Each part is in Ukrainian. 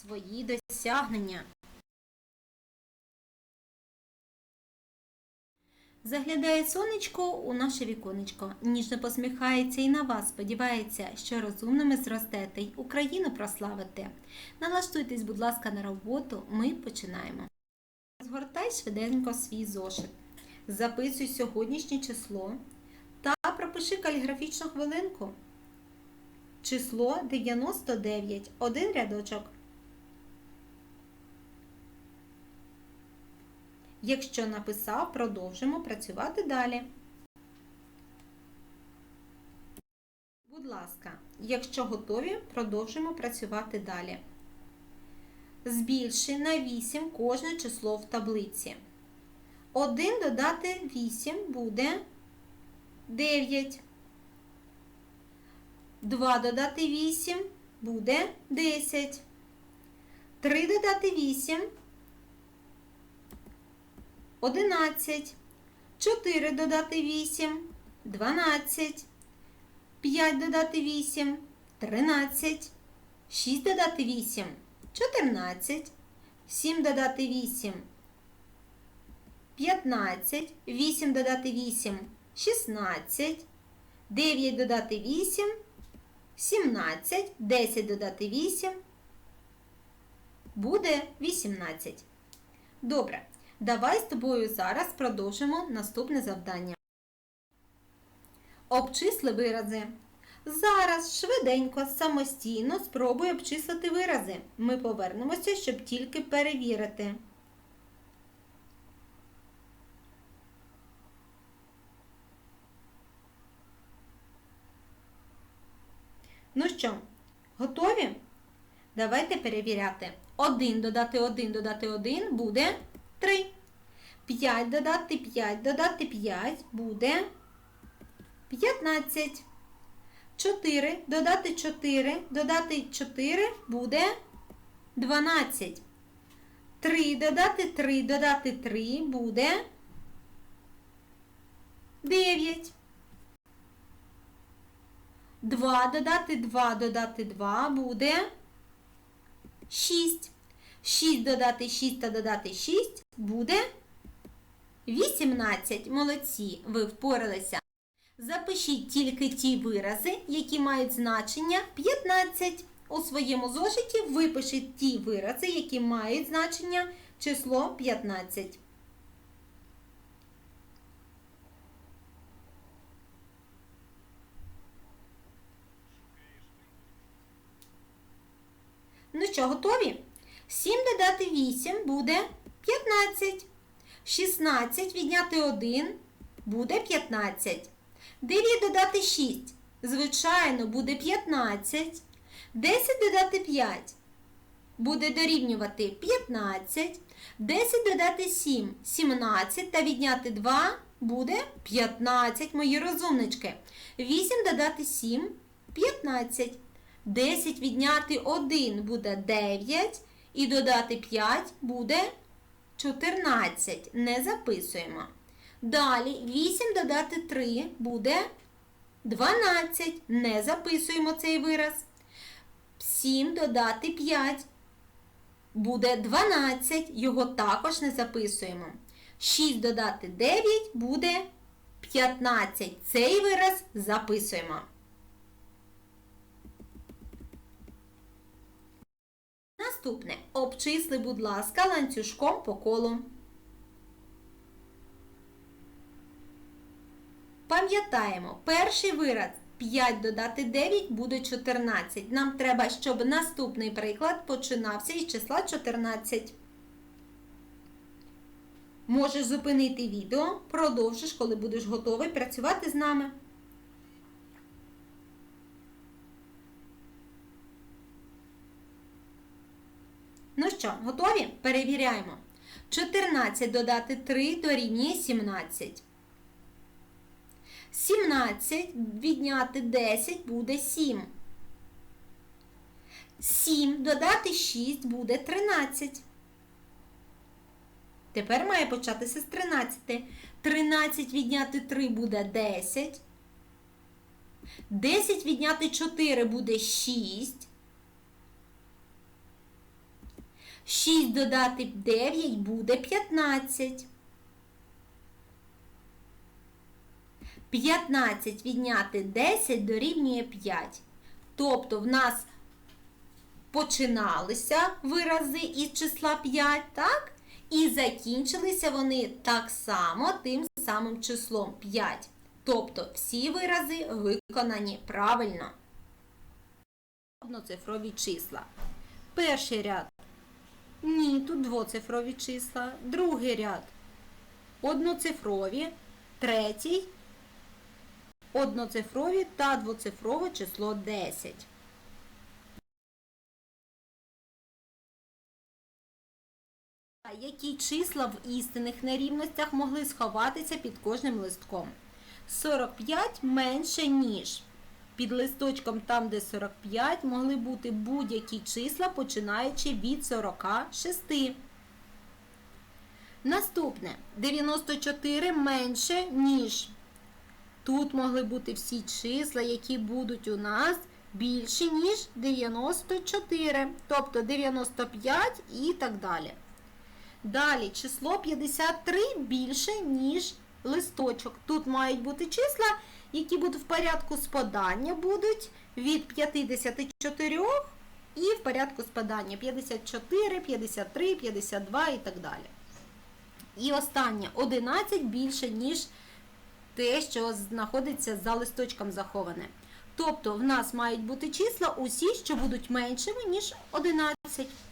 свої досягнення. Заглядає сонечко у наше віконечко, ніжно посміхається і на вас сподівається, що розумними зростете й Україну прославите. Налаштуйтесь, будь ласка, на роботу. Ми починаємо. Згортай швиденько свій зошит. Записуй сьогоднішнє число та пропиши каліграфічну хвилинку. Число 99. Один рядочок. Якщо написав, продовжимо працювати далі. Будь ласка, якщо готові, продовжимо працювати далі. Збільши на 8 кожне число в таблиці. 1 додати 8 буде 9. 2 додати 8 буде 10. 3 додати 8 11. 4 додати 8 12. 5 додати 8 13. 6 додати 8 14. 7 додати 8 15. 8 додати 8 16. 9 додати 8 17. 10 додати 8 буде 18. Добре. Давай з тобою зараз продовжимо наступне завдання. Обчисли вирази. Зараз швиденько, самостійно спробуй обчислити вирази. Ми повернемося, щоб тільки перевірити. Ну що, готові? Давайте перевіряти. 1 додати 1 додати 1 буде 3. 5 додати 5 додати 5 буде 15. 4 додати 4 додати 4 буде 12. 3 додати 3 додати 3 буде 9. 2 додати 2 додати 2 буде 6. 6 додати 6 та додати 6 буде 18. Молодці, ви впоралися. Запишіть тільки ті вирази, які мають значення 15. У своєму зошиті випишіть ті вирази, які мають значення число 15. Ну що, готові? 7 додати 8 буде 15. 16 відняти 1 буде 15. 9 додати 6. Звичайно, буде 15. 10 додати 5. Буде дорівнювати 15. 10 додати 7. 17 та відняти 2 буде 15, мої розумнички. 8 додати 7 15. 10 відняти 1 буде 9. І додати 5 буде 14. Не записуємо. Далі 8 додати 3 буде 12. Не записуємо цей вираз. 7 додати 5 буде 12. Його також не записуємо. 6 додати 9 буде 15. Цей вираз записуємо. Наступне. Обчисли, будь ласка, ланцюжком по колу. Пам'ятаємо, перший вираз 5 додати 9 буде 14. Нам треба, щоб наступний приклад починався із числа 14. Можеш зупинити відео, продовжиш, коли будеш готовий працювати з нами. Ну що, готові? Перевіряємо. 14 додати 3 дорівнює 17. 17 відняти 10 буде 7. 7 додати 6 буде 13. Тепер має початися з 13. 13 відняти 3 буде 10. 10 відняти 4 буде 6. 6 додати 9 буде 15. 15 відняти 10 дорівнює 5. Тобто в нас починалися вирази із числа 5, так? І закінчилися вони так само тим самим числом 5. Тобто всі вирази виконані правильно. Одноцифрові числа. Перший ряд. Ні, тут двоцифрові числа. Другий ряд. Одноцифрові. Третій. Одноцифрові та двоцифрове число 10. Які числа в істинних нерівностях могли сховатися під кожним листком? 45 менше, ніж. Під листочком, там, де 45, могли бути будь-які числа, починаючи від 46. Наступне 94 менше, ніж. Тут могли бути всі числа, які будуть у нас більші, ніж 94. Тобто 95 і так далі. Далі число 53 більше, ніж листочок. Тут мають бути числа, які будуть в порядку спадання, будуть від 54 і в порядку спадання 54, 53, 52 і так далі. І останнє 11 більше, ніж те, що знаходиться за листочком заховане. Тобто в нас мають бути числа усі, що будуть меншими, ніж 11.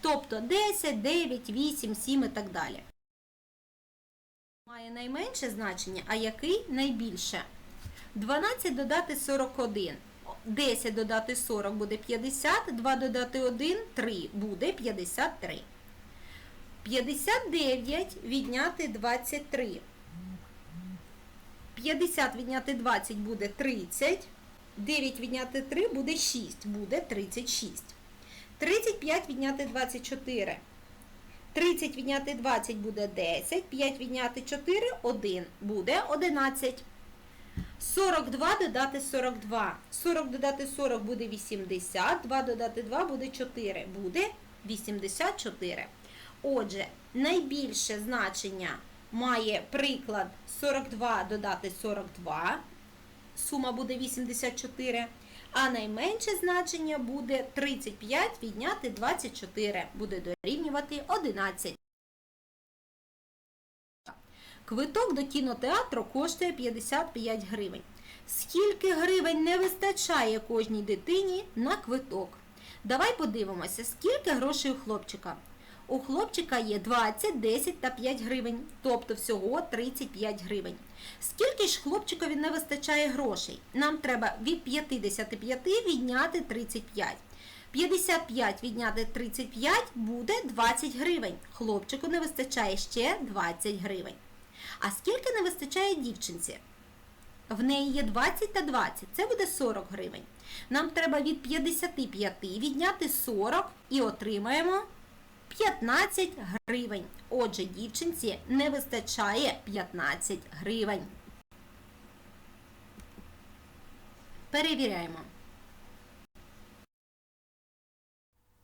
Тобто 10, 9, 8, 7 і так далі. Має найменше значення, а який найбільше? 12 додати 41. 10 додати 40 буде 50, 2 додати 1 3 буде 53. 59 відняти 23. 50 відняти 20 буде 30. 9 відняти 3 буде 6, буде 36. 35 відняти 24. 30 відняти 20 буде 10, 5 відняти 4 1 буде 11. 42 додати 42. 40 додати 40 буде 80, 2 додати 2 буде 4, буде 84. Отже, найбільше значення має приклад 42 додати 42. Сума буде 84. А найменше значення буде 35 відняти 24. Буде дорівнювати 11. Квиток до кінотеатру коштує 55 гривень. Скільки гривень не вистачає кожній дитині на квиток? Давай подивимося, скільки грошей у хлопчика. У хлопчика є 20, 10 та 5 гривень, тобто всього 35 гривень. Скільки ж хлопчикові не вистачає грошей? Нам треба від 55 відняти 35. 55 відняти 35 буде 20 гривень. Хлопчику не вистачає ще 20 гривень. А скільки не вистачає дівчинці? В неї є 20 та 20, це буде 40 гривень. Нам треба від 55 відняти 40 і отримаємо 15 гривень. Отже, дівчинці не вистачає 15 гривень. Перевіряємо.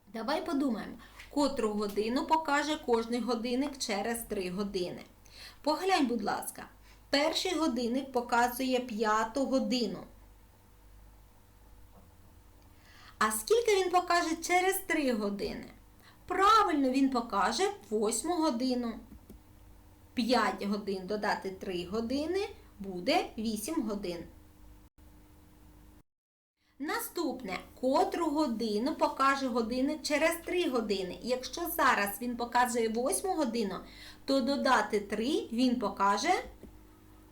Давай подумаємо, котру годину покаже кожний годинник через 3 години. Поглянь, будь ласка, перший годинник показує 5 годину. А скільки він покаже через 3 години? Правильно, він покаже 8 годину. 5 годин додати 3 години буде 8 годин. Наступне, котру годину покаже годинник через 3 години. Якщо зараз він показує 8 годину, то додати 3 він покаже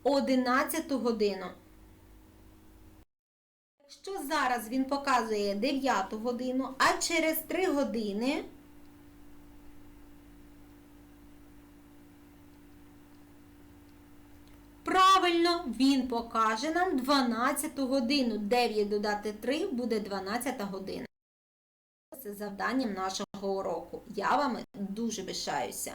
11 годину. Якщо зараз він показує 9 годину, а через 3 години Він покаже нам 12 годину. 9 додати 3 буде 12 година. Це завданням нашого уроку. Я вами дуже пишаюся.